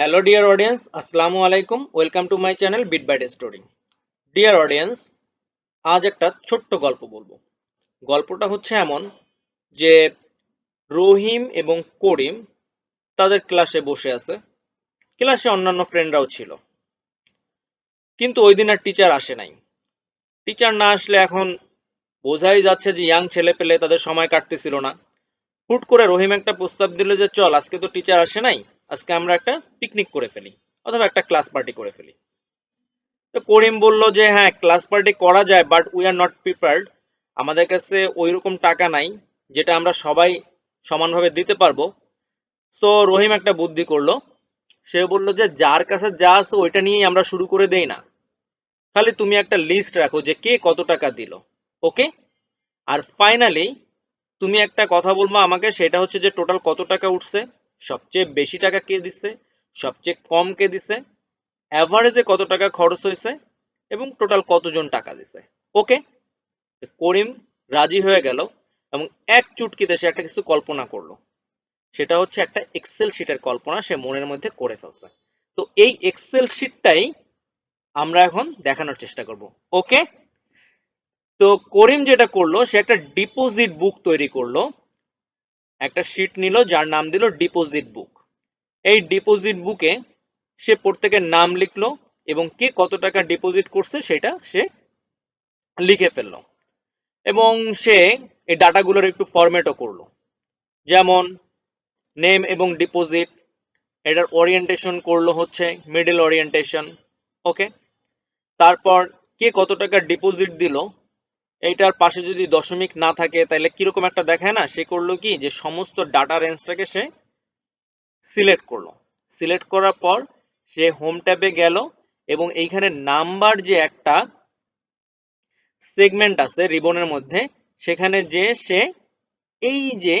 Hello dear audience আসসালামু আলাইকুম welcome to my channel bit by story dear audience আজ একটা ছোট্ট গল্প বলব। গল্পটা হচ্ছে এমন যে রহিম এবং করিম তাদের ক্লাসে বসে আছে। ক্লাসে অন্যান্য ফ্রেন্ডরাও ছিল। কিন্তু ওই দিন আর টিচার আসে নাই। টিচার না আসলে এখন বোঝাই যাচ্ছে যে ইয়াং ছেলে পেলে তাদের সময় কাটতেছিল না। হুট করে রহিম একটা প্রস্তাব দিল যে, চল, আজকে তো টিচার আসে নাই। আজকে আমরা একটা পিকনিক করে ফেলি, অথবা একটা ক্লাস পার্টি করে ফেলি। তো করিম বলল যে হ্যাঁ ক্লাস পার্টি করা যায় but we are not prepared আমাদের কাছে ওই রকম টাকা নাই, যেটা আমরা সবাই সমানভাবে দিতে পারব। সো রহিম একটা বুদ্ধি করল। সে বলল যে, যার কাছে যা আছে, ওইটা নিয়েই আমরা শুরু করে দেই না। খালি তুমি একটা লিস্ট রাখো যে, কে কত টাকা দিল, ওকে? আর ফাইনালি তুমি একটা কথা বলব আমাকে, সেটা হচ্ছে যে টোটাল কত টাকা উঠছে সবচেয়ে বেশি টাকা কে দিছে, সবচেয়ে কম কে দিছে অ্যাভারেজে কত টাকা খরচ হয়েছে এবং টোটাল কতজন টাকা দিছে। ওকে করিম রাজি হয়ে গেল এবং এক চুটকিতে সে একটা কিছু কল্পনা করল। সেটা হচ্ছে একটা এক্সেল শিটের কল্পনা সে মনের মধ্যে করে ফেলছে। তো এই এক্সেল শিটটাই আমরা এখন দেখানোর চেষ্টা করব। ওকে তো করিম যেটা করল, সে একটা ডিপোজিট বুক তৈরি করল। একটা শিট নিল, যার নাম দিল ডিপোজিট বুক এই ডিপোজিট বুকে সে প্রত্যেকের নাম লিখলো এবং কে কত টাকা ডিপোজিট করছে সেটা সে লিখে ফেলল। এবং সে এই ডাটাগুলোর একটু ফরম্যাটও করল। যেমন নেম এবং ডিপোজিট এটার ওরিয়েন্টেশন করল হচ্ছে মিডল ওরিয়েন্টেশন ওকে তারপর কে কত টাকা ডিপোজিট দিল এইটার পাশে যদি দশমিক না থাকে, তাহলে কীরকম একটা দেখায় না? সে করল কি? যে সমস্ত ডাটা রেঞ্জটাকে সে সিলেক্ট করল। সিলেক্ট করার পর সে হোম ট্যাবে গেল এবং এইখানে নাম্বার যে একটা সেগমেন্ট আছে রিবনের মধ্যে, সেখানে যে সে এই যে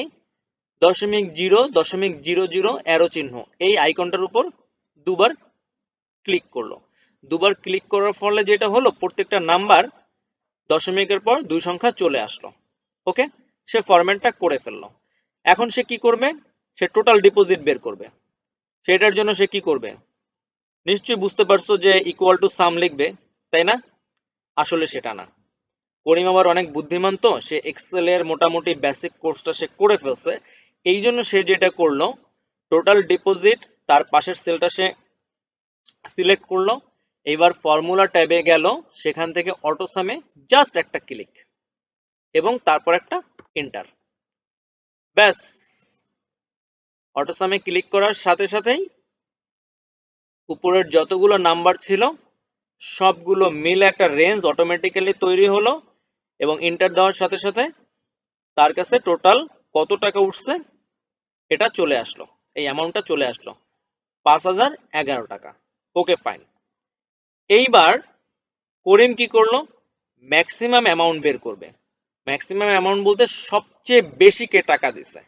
দশমিক জিরো দশমিক জিরো জিরো অ্যারো চিহ্ন, এই আইকনটার উপর দুবার ক্লিক করল। দুবার ক্লিক করার ফলে যেটা হলো, প্রত্যেকটা নাম্বার দশমিকের পর দুই সংখ্যা চলে আসলো। ওকে সে ফরম্যাটটা করে ফেলল। এখন সে কি করবে? সে টোটাল ডিপোজিট বের করবে। সেটার জন্য সে কি করবে? নিশ্চয়ই বুঝতে পারছ যে ইকুয়াল টু সাম লিখবে, তাই না? আসলে সেটা না। করিম আবার অনেক বুদ্ধিমান তো, সে এক্সেল এর মোটামুটি বেসিক কোর্সটা সে করে ফেলছে। এই জন্য সে যেটা করল টোটাল ডিপোজিট তার পাশের সেলটা সে সিলেক্ট করল। এবার ফর্মুলা ট্যাবে গেল, সেখান থেকে অটোসামে জাস্ট একটা ক্লিক এবং তারপর একটা এন্টার ব্যাস। অটোসামে ক্লিক করার সাথে সাথেই উপরের যতগুলো নাম্বার ছিল, সবগুলো মিলে একটা রেঞ্জ অটোমেটিক্যালি তৈরি হলো এবং ইন্টার দেওয়ার সাথে সাথে তার কাছে টোটাল কত টাকা উঠছে এটা চলে আসলো। এই অ্যামাউন্টটা চলে আসলো। পাঁচ হাজার এগারো টাকা। ওকে ফাইন এইবার করিম কি করল? ম্যাক্সিমাম অ্যামাউন্ট বের করবে। ম্যাক্সিমাম অ্যামাউন্ট বলতে সবচেয়ে বেশি কে টাকা দিছে?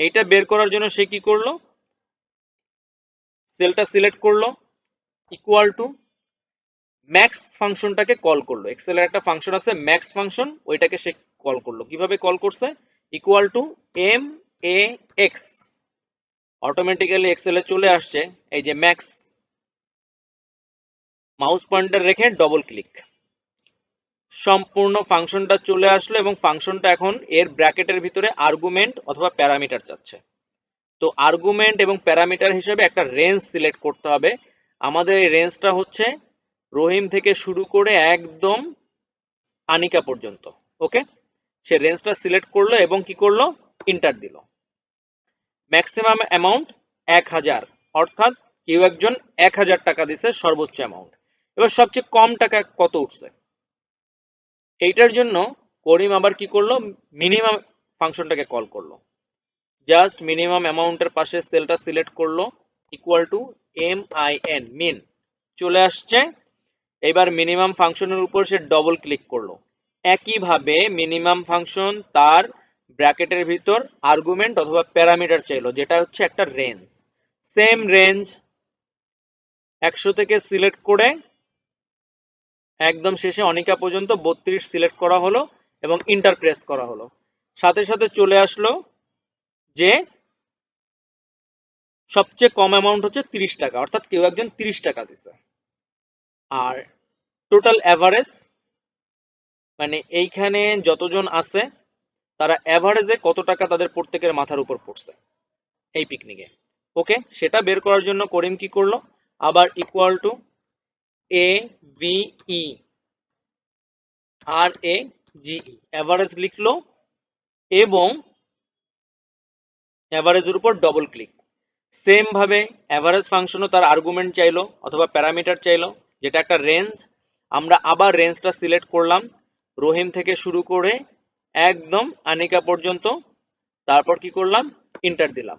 এইটা বের করার জন্য সে কি করল? সেলটা সিলেক্ট করল ইকুয়াল টু ম্যাক্স ফাংশনটাকে কল করল। এক্সেলের একটা ফাংশন আছে ম্যাক্স ফাংশন ওইটাকে সে কল করল। কীভাবে কল করছে? Equal to M A X automatically এক্সেলে চলে আসছে, এই যে ম্যাক্স মাউস পয়েন্টার রেখে ডবল ক্লিক সম্পূর্ণ ফাংশনটা চলে আসলো এবং ফাংশনটা এখন এর ব্র্যাকেটের ভিতরে আর্গুমেন্ট অথবা প্যারামিটার চাচ্ছে। তো আর্গুমেন্ট এবং প্যারামিটার হিসেবে একটা রেঞ্জ সিলেক্ট করতে হবে। আমাদের এই রেঞ্জটা হচ্ছে রহিম থেকে শুরু করে একদম আনিকা পর্যন্ত ওকে সে রেঞ্জটা সিলেক্ট করল এবং কি করল? ইন্টার দিল। ম্যাক্সিমাম অ্যামাউন্ট এক হাজার, অর্থাৎ কেউ একজন এক হাজার টাকা দিছে সর্বোচ্চ অ্যামাউন্ট এবার সবচেয়ে কম টাকা কত উঠছে? এইটার জন্য করিম আবার কি করল? মিনিমাম ফাংশনটাকে কল করল। জাস্ট মিনিমাম অ্যামাউন্টের পাশে সেলটা সিলেক্ট করল equal to M I N min চলে আসছে। এবার মিনিমাম ফাংশনের উপর সে ডবল ক্লিক করল। একইভাবে মিনিমাম ফাংশন তার ব্র্যাকেটের ভিতর আর্গুমেন্ট অথবা প্যারামিটার চাইলো, যেটা হচ্ছে একটা রেঞ্জ সেম রেঞ্জ একশো থেকে সিলেক্ট করে একদম শেষে অনিকা পর্যন্ত বত্রিশ সিলেক্ট করা হলো এবং ইন্টার প্রেস করা হলো। সাথে সাথে চলে আসলো যে সবচেয়ে কম অ্যামাউন্ট হচ্ছে তিরিশ টাকা, অর্থাৎ কেউ একজন তিরিশ টাকা দিছে। আর টোটাল অ্যাভারেজ মানে এইখানে যতজন আছে, তারা অ্যাভারেজে কত টাকা তাদের প্রত্যেকের মাথার উপর পড়ছে এই পিকনিকে ওকে সেটা বের করার জন্য করিম কি করল? আবার equal to A V E R A G E average লিখলো এবং অ্যাভারেজের উপর ডবল ক্লিক সেম ভাবে অ্যাভারেজ ফাংশনও তার আর্গুমেন্ট চাইলো অথবা প্যারামিটার চাইলো, যেটা একটা রেঞ্জ আমরা আবার রেঞ্জটা সিলেক্ট করলাম, রহিম থেকে শুরু করে একদম আনিকা পর্যন্ত, তারপর কি করলাম? ইন্টার দিলাম।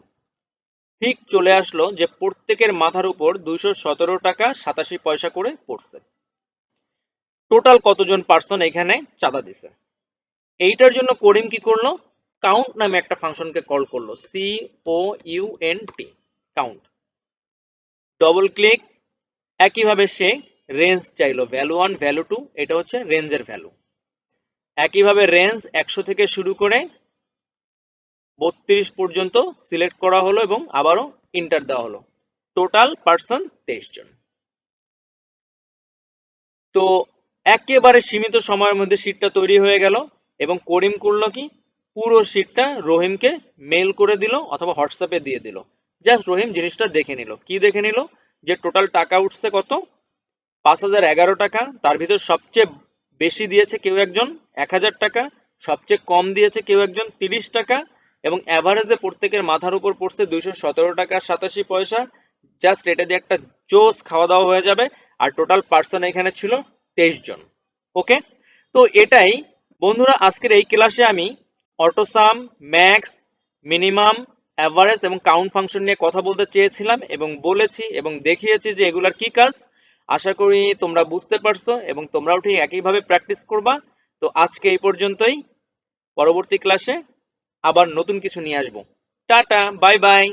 ঠিক চলে আসলো যে প্রত্যেকের মাথার উপর দুইশো সতেরো টাকা সাতাশি পয়সা করে পড়ছে। টোটাল কতজন পার্সন এখানে চাঁদা দিছে? এইটার জন্য করিম কি করল? কাউন্ট নামে একটা ফাংশনকে কল করল। C O U N T count double click একইভাবে সে রেঞ্জ চাইলো। ভ্যালু ওয়ান ভ্যালু টু এটা হচ্ছে রেঞ্জের ভ্যালু একইভাবে রেঞ্জ একশো থেকে শুরু করে বত্রিশ পর্যন্ত সিলেক্ট করা হলো এবং আবারও ইন্টার দেওয়া হলো। টোটাল পার্সন তেইশ জন। তো একেবারে সীমিত সময়ের মধ্যে শীটটা তৈরি হয়ে গেল এবং করিম করল কি? পুরো শীটটা রহিমকে মেল করে দিল অথবা হোয়াটসঅ্যাপে দিয়ে দিল। জাস্ট রহিম জিনিসটা দেখে নিল। কি দেখে নিল? যে টোটাল টাকা উঠছে কত? পাঁচ হাজার এগারো টাকা। তার ভিতর সবচেয়ে বেশি দিয়েছে কেউ একজন, এক হাজার টাকা। সবচেয়ে কম দিয়েছে কেউ একজন, তিরিশ টাকা। এবং অ্যাভারেজে প্রত্যেকের মাথার উপর পড়ছে দুইশো সতেরো টাকা সাতাশি পয়সা। জাস্ট এটা দিয়ে একটা জোস খাওয়া দাওয়া হয়ে যাবে। আর টোটাল পার্সন এখানে ছিল তেইশ জন। ওকে তো এটাই। বন্ধুরা, আজকের এই ক্লাসে আমি অটোসাম ম্যাক্স মিনিমাম অ্যাভারেজ এবং কাউন্ট ফাংশন নিয়ে কথা বলতে চেয়েছিলাম এবং বলেছি এবং দেখিয়েছি যে এগুলার কি কাজ। আশা করি তোমরা বুঝতে পারছ এবং তোমরাও ঠিক একইভাবে প্র্যাকটিস করবা। তো আজকে এই পর্যন্তই। পরবর্তী ক্লাসে আবার নতুন কিছু নিয়ে আসব। Tata bye bye.